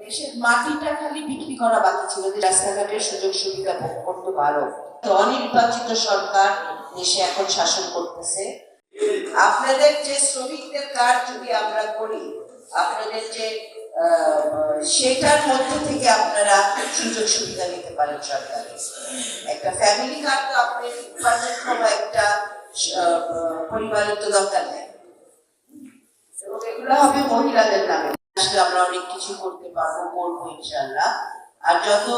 দেশের মাটিটা খালি বিক্রি করা বাকি ছিল রাস্তাঘাটের সুযোগ সুবিধা ভোগ করতে পারো। অনির্বাচিত সরকার দেশে এখন শাসন করতেছে। আপনাদের যে শ্রমিকদের কার্ড যদি আমরা করি, আপনাদের যে সেটার মধ্যে থেকে আপনারা সুযোগ সুবিধা নিতে পারেন সরকারের একটা ফ্যামিলি কার্ড তো আপনি পাচ্ছেন কোনো একটা পরিবারের তো দরকার নেই। এবং এগুলো হবে মহিলাদের নামে। আসলে আমরা অনেক কিছু করতে পারব, করব ইনশাল্লাহ আর যত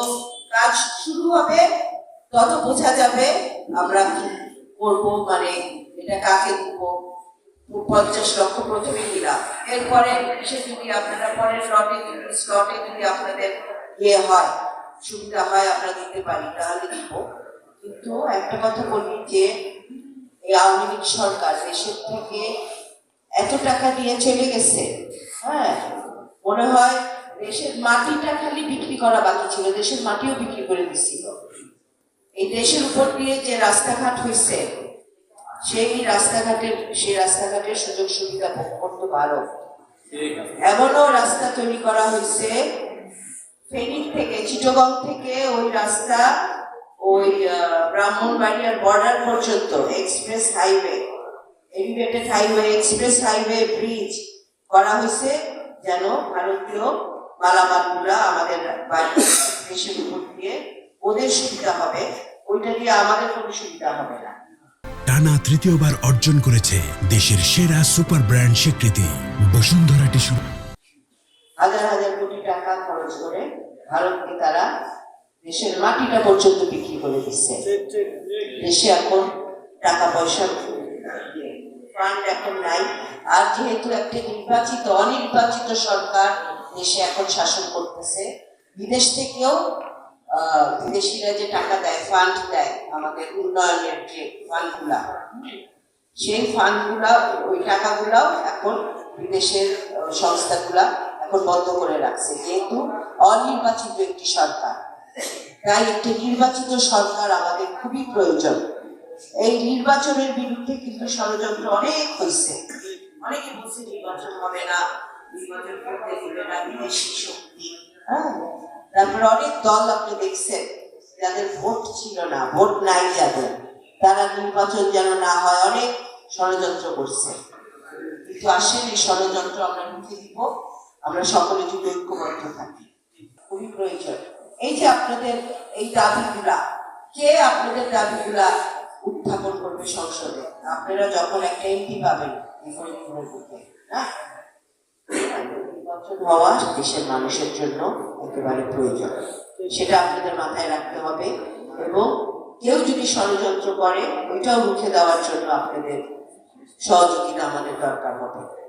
কাজ শুরু হবে, তত বোঝা যাবে আমরা কি করব মানে এটা কাকে দিব। পঞ্চাশ লক্ষ প্রথমে দিলাম। এরপরে সে যদি আপনারা পরের লটে স্লটে যদি আপনাদের ইয়ে হয়, সুবিধা হয়, আমরা দিতে পারি, তাহলে দিব। কিন্তু একটা কথা বলি যে, এই আওয়ামী লীগ সরকার দেশের থেকে এত টাকা দিয়ে চলে গেছে হ্যাঁ? মনে হয় দেশের মাটিটা খালি বিক্রি করা বাকি ছিল দেশের মাটিও বিক্রি করে দিছিল। এই দেশের উপর দিয়ে যে রাস্তাঘাট হয়েছে সেই রাস্তাঘাটের সেই রাস্তাঘাটের সুযোগ সুবিধা ভোগ করতে পারো। এমনও রাস্তা তৈরি করা হয়েছে ফেনী থেকে চিটগং থেকে ওই রাস্তা ওই ব্রাহ্মণবাড়িয়ার বর্ডার পর্যন্ত express highway elevated highway express highway bridge করা হয়েছে যেন ভারতীয় মালামালগুলা আমাদের দেশের উপর দিয়ে ওদের সুবিধা হবে ওইটা দিয়ে আমাদের কোনো সুবিধা হবে না। টানা তৃতীয়বার অর্জন করেছে দেশের সেরা সুপার ব্র্যান্ড স্বীকৃতি বসুন্ধরা টিস্যু। হাজার হাজার কোটি টাকা খরচ করে ভারতকে তারা দেশের মাটিটা পর্যন্ত বিক্রি করে দিচ্ছে। দেশে এখন টাকা পয়সা ফান্ড এখন নাই। আর যেহেতু একটা নির্বাচিত, অনির্বাচিত সরকার দেশে এখন শাসন করতেছে, বিদেশ থেকেও বিদেশিরা যে টাকা দেয় ফান্ড দেয়, আমাদের উন্নয়নের যে ফান্ডগুলা সেই ফান্ডগুলা ওই টাকাগুলাও এখন বিদেশের সংস্থাগুলা এখন বন্ধ করে রাখছে, যেহেতু অনির্বাচিত একটি সরকার। তাই একটি নির্বাচিত সরকার আমাদের খুবই প্রয়োজন। এই নির্বাচনের বিরুদ্ধে কিন্তু ষড়যন্ত্র অনেক হয়েছে। অনেকে বলছে নির্বাচন হবে না, নির্বাচন করতে না, বিদেশি শক্তি হ্যাঁ? তারপরে অনেক দল আপনি দেখছেন, যাদের ভোট ছিল না, ভোট নাই যাদের, তারা নির্বাচন যেন না হয়, অনেক ষড়যন্ত্র করছে। কিন্তু আসেন, এই ষড়যন্ত্র আমরা রুখে দিব, আমরা সকলে যদি ঐক্যবদ্ধ থাকি। খুবই প্রয়োজন। এই যে আপনাদের এই দাবিগুলা, কে আপনাদের দাবিগুলা উত্থাপন করবে সংসদে। আপনারা যখন একটা এমপি পাবেন ফরিদপুরের বুকে, নির্বাচন হওয়া দেশের মানুষের জন্য একেবারে প্রয়োজন। সেটা আপনাদের মাথায় রাখতে হবে এবং কেউ যদি ষড়যন্ত্র করে ওইটাও মুখে দেওয়ার জন্য আপনাদের সহযোগিতা আমাদের দরকার হবে।